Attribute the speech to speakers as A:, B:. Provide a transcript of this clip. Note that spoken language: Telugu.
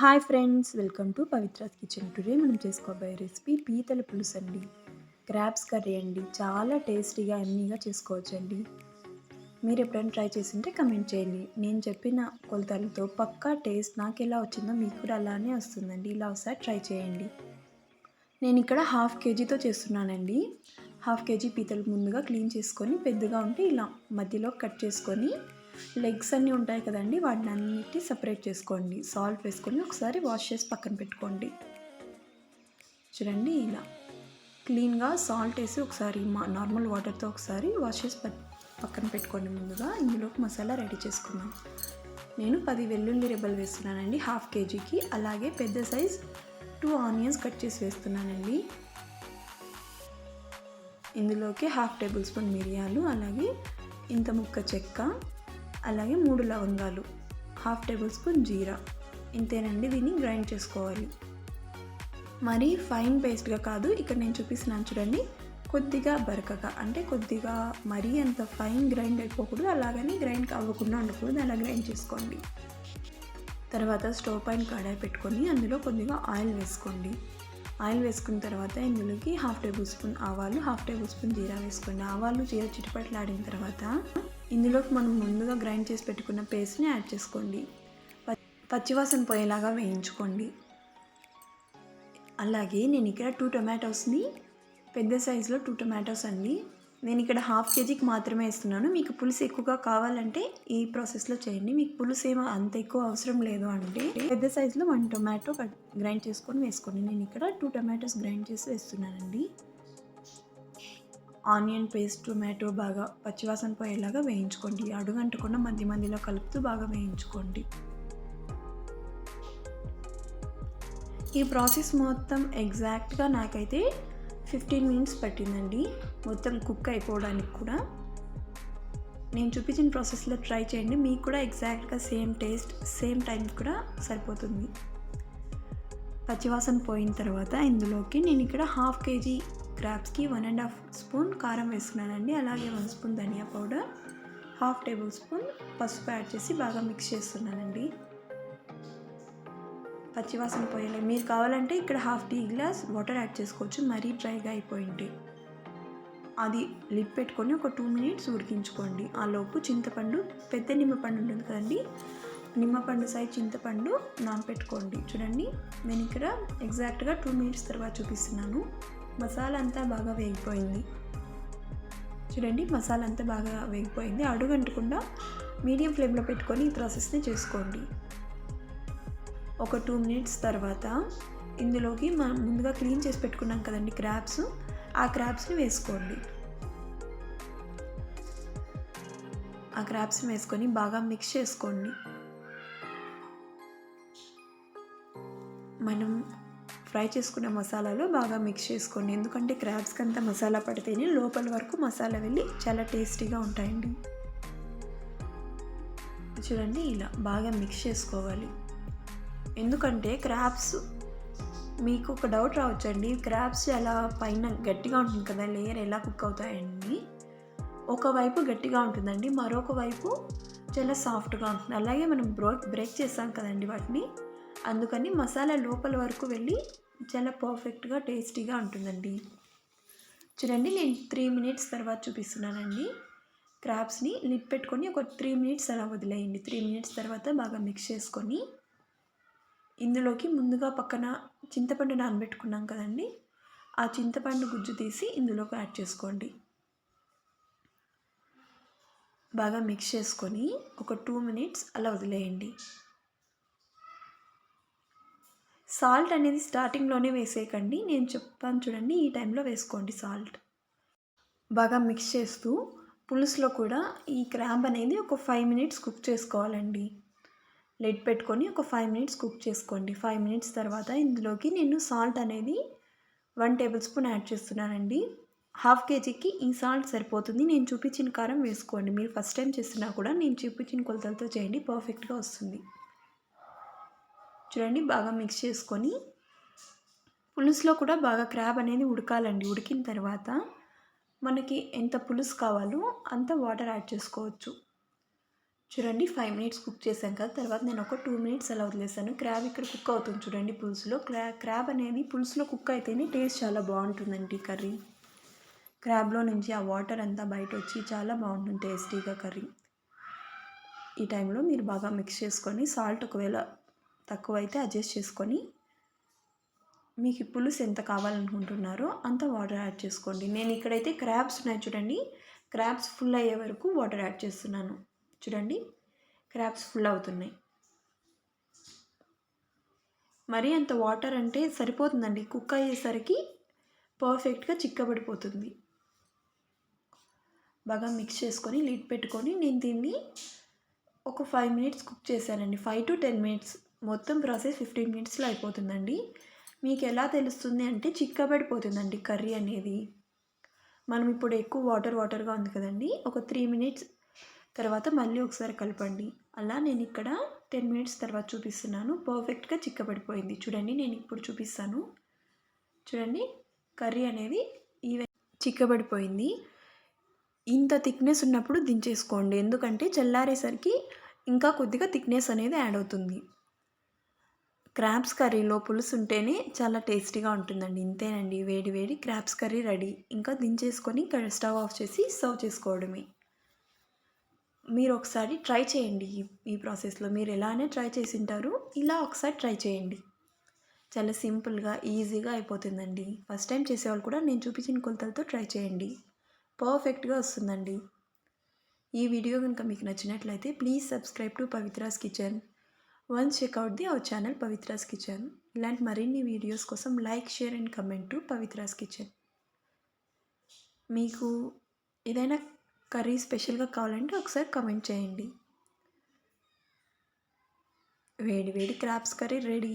A: Hi friends welcome to Pavithra's kitchen. Today మనం చేసుకోబోయే రెసిపీ పీతల పులుసు అండి. క్రాబ్స్ కర్రీ అండి. చాలా టేస్టీగా ఎమ్మీగా చేసుకోవచ్చు అండి మీరు ఎప్పుడైనా ట్రై చేసింటే కమెంట్ చేయండి. నేను చెప్పిన కొలతలతో పక్కా టేస్ట్ నాకు ఎలా వచ్చిందో మీకు కూడా అలానే వస్తుందండి. ఇలా ఒకసారి ట్రై చేయండి. నేను ఇక్కడ హాఫ్ కేజీతో చేస్తున్నానండి. హాఫ్ కేజీ పీతలు ముందుగా క్లీన్ చేసుకొని పెద్దగా ఉంటే ఇలా మధ్యలో కట్ చేసుకొని లెగ్స్ అన్నీ ఉంటాయి కదండి వాటిని అన్నిటి సపరేట్ చేసుకోండి. సాల్ట్ వేసుకొని ఒకసారి వాష్ చేసి పక్కన పెట్టుకోండి. చూడండి ఇలా. క్లీన్గా సాల్ట్ వేసి ఒకసారి మా నార్మల్ వాటర్తో ఒకసారి వాష్ చేసి పక్కన పెట్టుకోండి ముందుగా. ఇందులోకి మసాలా రెడీ చేసుకుందాం. నేను పది వెల్లుల్లి రెబ్బలు వేస్తున్నానండి హాఫ్ కేజీకి. అలాగే పెద్ద సైజ్ టూ ఆనియన్స్ కట్ చేసి వేస్తున్నానండి. ఇందులోకి హాఫ్ టేబుల్ స్పూన్ మిరియాలు అలాగే ఇంత ముక్క చెక్క అలాగే మూడు లవంగాలు హాఫ్ టేబుల్ స్పూన్ జీరా. ఇంతేనండి దీన్ని గ్రైండ్ చేసుకోవాలి. మరి ఫైన్ పేస్ట్గా కాదు ఇక్కడ నేను చూపిస్తున్నాను చూడండి. కొద్దిగా బరకగా అంటే కొద్దిగా మరీ అంత ఫైన్ గ్రైండ్ అయిపోకూడదు అలాగని గ్రైండ్ అవ్వకుండా ఉండకూడదు అలా గ్రైండ్ చేసుకోండి. తర్వాత స్టవ్ పైన కడాయి పెట్టుకొని అందులో కొద్దిగా ఆయిల్ వేసుకోండి. ఆయిల్ వేసుకున్న తర్వాత ఇందులోకి హాఫ్ టేబుల్ స్పూన్ ఆవాలు హాఫ్ టేబుల్ స్పూన్ జీరా వేసుకోండి. ఆవాలు జీరా చిటిపట్లాడిన తర్వాత ఇందులోకి మనం ముందుగా గ్రైండ్ చేసి పెట్టుకున్న పేస్ట్ని యాడ్ చేసుకోండి. పచ్చివాసన పోయేలాగా వేయించుకోండి. అలాగే నేను ఇక్కడ టూ టొమాటోస్ని పెద్ద సైజులో టూ టొమాటోస్ అండి. నేను ఇక్కడ హాఫ్ కేజీకి మాత్రమే వేస్తున్నాను. మీకు పులుసు ఎక్కువగా కావాలంటే ఈ ప్రాసెస్లో చేయండి. మీకు పులుసు ఏమో అంత ఎక్కువ అవసరం లేదు అంటే పెద్ద సైజులో వన్ టొమాటో గ్రైండ్ చేసుకొని వేసుకోండి. నేను ఇక్కడ టూ టొమాటోస్ గ్రైండ్ చేసి వేస్తున్నానండి. ఆనియన్ పేస్ట్ టొమాటో బాగా పచ్చివాసన పోయేలాగా వేయించుకోండి. అడుగంటకుండా మధ్య మధ్యలో కలుపుతూ బాగా వేయించుకోండి. ఈ ప్రాసెస్ మొత్తం ఎగ్జాక్ట్గా నాకైతే ఫిఫ్టీన్ మినిట్స్ పట్టిందండి. మొత్తం కుక్ అయిపోవడానికి కూడా. నేను చూపించిన ప్రాసెస్లో ట్రై చేయండి. మీకు కూడా ఎగ్జాక్ట్గా సేమ్ టేస్ట్ సేమ్ టైం కూడా సరిపోతుంది. పచ్చివాసన పోయిన తర్వాత ఇందులోకి నేను ఇక్కడ హాఫ్ కేజీ క్రాబ్స్కి వన్ అండ్ హాఫ్ స్పూన్ కారం వేసుకున్నానండి. అలాగే one spoon dhania powder half tablespoon పసుపు యాడ్ చేసి బాగా మిక్స్ చేస్తున్నానండి. పచ్చివాసన పోయలే మీరు కావాలంటే ఇక్కడ half tea glass water add చేసుకోవచ్చు. మరీ డ్రైగా అయిపోయింది. అది లిడ్ పెట్టుకొని ఒక టూ మినిట్స్ ఉడికించుకోండి. ఆ లోపు చింతపండు పెద్ద నిమ్మపండు ఉంటుంది కదండి. నిమ్మపండు సైజ్ చింతపండు నానపెట్టుకోండి. చూడండి నేను ఇక్కడ ఎగ్జాక్ట్గా టూ మినిట్స్ తర్వాత చూపిస్తున్నాను. మసాలా అంతా బాగా వేగిపోయింది. చూడండి మసాలా అంతా బాగా వేగిపోయింది. అడుగు అంటకుండా మీడియం ఫ్లేమ్లో పెట్టుకొని ఈ ప్రాసెస్ని చేసుకోండి. ఒక టూ మినిట్స్ తర్వాత ఇందులోకి మనం ముందుగా క్లీన్ చేసి పెట్టుకున్నాం కదండి క్రాబ్స్. ఆ క్రాబ్స్ని వేసుకోండి. ఆ క్రాబ్స్ని వేసుకొని బాగా మిక్స్ చేసుకోండి. మనం ఫ్రై చేసుకున్న మసాలాలో బాగా మిక్స్ చేసుకోండి. ఎందుకంటే క్రాబ్స్కి అంతా మసాలా పడితేనే లోపల వరకు మసాలా వెళ్ళి చాలా టేస్టీగా ఉంటాయండి. చూడండి ఇలా బాగా మిక్స్ చేసుకోవాలి. ఎందుకంటే క్రాబ్స్ మీకు ఒక డౌట్ రావచ్చండి. క్రాబ్స్ ఎలా పైన గట్టిగా ఉంటుంది కదా లేయర్ ఎలా కుక్ అవుతాయండి ఒకవైపు గట్టిగా ఉంటుందండి మరొక వైపు చాలా సాఫ్ట్గా ఉంటుంది. అలాగే మనం బ్రో బ్రేక్ చేస్తాం కదండి వాటిని. అందుకని మసాలా లోపల వరకు వెళ్ళి చాలా పర్ఫెక్ట్గా టేస్టీగా ఉంటుందండి. చూడండి నేను త్రీ మినిట్స్ తర్వాత చూపిస్తున్నానండి. క్రాబ్స్ని లిప్ పెట్టుకొని ఒక త్రీ మినిట్స్ అలా వదిలేయండి. త్రీ మినిట్స్ తర్వాత బాగా మిక్స్ చేసుకొని ఇందులోకి ముందుగా పక్కన చింతపండు నానబెట్టుకున్నాం కదండి. ఆ చింతపండు గుజ్జు తీసి ఇందులోకి యాడ్ చేసుకోండి. బాగా మిక్స్ చేసుకొని ఒక టూ మినిట్స్ అలా వదిలేయండి. సాల్ట్ అనేది స్టార్టింగ్లోనే వేసేయకండి. నేను చెప్తాను చూడండి ఈ టైంలో వేసుకోండి సాల్ట్. బాగా మిక్స్ చేస్తూ పులుసులో కూడా ఈ క్రాంబ్ అనేది ఒక ఫైవ్ మినిట్స్ కుక్ చేసుకోవాలండి. లెడ్ పెట్టుకొని ఒక ఫైవ్ మినిట్స్ కుక్ చేసుకోండి. ఫైవ్ మినిట్స్ తర్వాత ఇందులోకి నేను సాల్ట్ అనేది వన్ టేబుల్ స్పూన్ యాడ్ చేస్తున్నానండి. హాఫ్ కేజీకి ఈ సాల్ట్ సరిపోతుంది. నేను చూపించిన కారం వేసుకోండి. మీరు ఫస్ట్ టైం చేస్తున్నా కూడా నేను చూపించిన కొలతలతో చేయండి. పర్ఫెక్ట్గా వస్తుంది. చూడండి బాగా మిక్స్ చేసుకొని పులుసులో కూడా బాగా క్రాబ్ అనేది ఉడకాలండి. ఉడికిన తర్వాత మనకి ఎంత పులుసు కావాలో అంత వాటర్ యాడ్ చేసుకోవచ్చు. చూడండి ఫైవ్ మినిట్స్ కుక్ చేశాం కదా తర్వాత నేను ఒక టూ మినిట్స్ అలా వదిలేసాను. క్రాబ్ ఇక్కడ కుక్ అవుతుంది చూడండి పులుసులో. క్రా క్రాబ్ అనేది పులుసులో కుక్ అయితేనే టేస్ట్ చాలా బాగుంటుందండి కర్రీ. క్రాబ్లో నుంచి ఆ వాటర్ అంతా బయట వచ్చి చాలా బాగుంటుంది టేస్టీగా కర్రీ. ఈ టైంలో మీరు బాగా మిక్స్ చేసుకొని సాల్ట్ ఒకవేళ తక్కువ అయితే అడ్జస్ట్ చేసుకొని మీకు పులుసు ఎంత కావాలనుకుంటున్నారో అంత వాటర్ యాడ్ చేసుకోండి. నేను ఇక్కడైతే క్రాబ్స్ ఉన్నాయి చూడండి. క్రాబ్స్ ఫుల్ అయ్యే వరకు వాటర్ యాడ్ చేస్తున్నాను. చూడండి. క్రాబ్స్ ఫుల్ అవుతున్నాయి. మరీ అంత వాటర్ అంటే సరిపోతుందండి. కుక్ అయ్యేసరికి పర్ఫెక్ట్గా చిక్కబడిపోతుంది. బాగా మిక్స్ చేసుకొని లిడ్ పెట్టుకొని నేను దీన్ని ఒక ఫైవ్ మినిట్స్ కుక్ చేశానండి. ఫైవ్ టు టెన్ మినిట్స్ మొత్తం ప్రాసెస్ ఫిఫ్టీన్ మినిట్స్లో అయిపోతుందండి. మీకు ఎలా తెలుస్తుంది అంటే చిక్కబడిపోతుందండి కర్రీ అనేది. మనం ఇప్పుడు ఎక్కువ వాటర్ వాటర్గా ఉంది కదండి ఒక త్రీ మినిట్స్ తర్వాత మళ్ళీ ఒకసారి కలపండి. అలా నేను ఇక్కడ టెన్ మినిట్స్ తర్వాత చూపిస్తున్నాను. పర్ఫెక్ట్గా చిక్కబడిపోయింది. చూడండి నేను ఇప్పుడు చూపిస్తాను. చూడండి కర్రీ అనేది ఈవెన్ చిక్కబడిపోయింది. ఇంత థిక్నెస్ ఉన్నప్పుడు దించేసుకోండి. ఎందుకంటే చల్లారేసరికి ఇంకా కొద్దిగా థిక్నెస్ అనేది యాడ్ అవుతుంది. క్రాబ్స్ కర్రీలో పులుసు ఉంటేనే చాలా టేస్టీగా ఉంటుందండి. ఇంతేనండి. వేడి వేడి క్రాబ్స్ కర్రీ రెడీ. ఇంకా దించేసుకొని స్టవ్ ఆఫ్ చేసి సర్వ్ చేసుకోవడమే. మీరు ఒకసారి ట్రై చేయండి ఈ ఈ ప్రాసెస్లో. మీరు ఎలానే ట్రై చేసి ఉంటారు ఇలా ఒకసారి ట్రై చేయండి. చాలా సింపుల్గా ఈజీగా అయిపోతుందండి. ఫస్ట్ టైం చేసేవాళ్ళు కూడా నేను చూపించిన కొలతలతో ట్రై చేయండి. పర్ఫెక్ట్గా వస్తుందండి. ఈ వీడియో కనుక మీకు నచ్చినట్లయితే please subscribe to Pavithra's kitchen. Once check out the our channel Pavithra's kitchen ఇలాంటి మరిన్ని వీడియోస్ కోసం like share and comment to Pavithra's kitchen మీకు ఏదైనా కర్రీ స్పెషల్గా కావాలంటే ఒకసారి కమెంట్ చేయండి. వేడి వేడి క్రాప్స్ కర్రీ రెడీ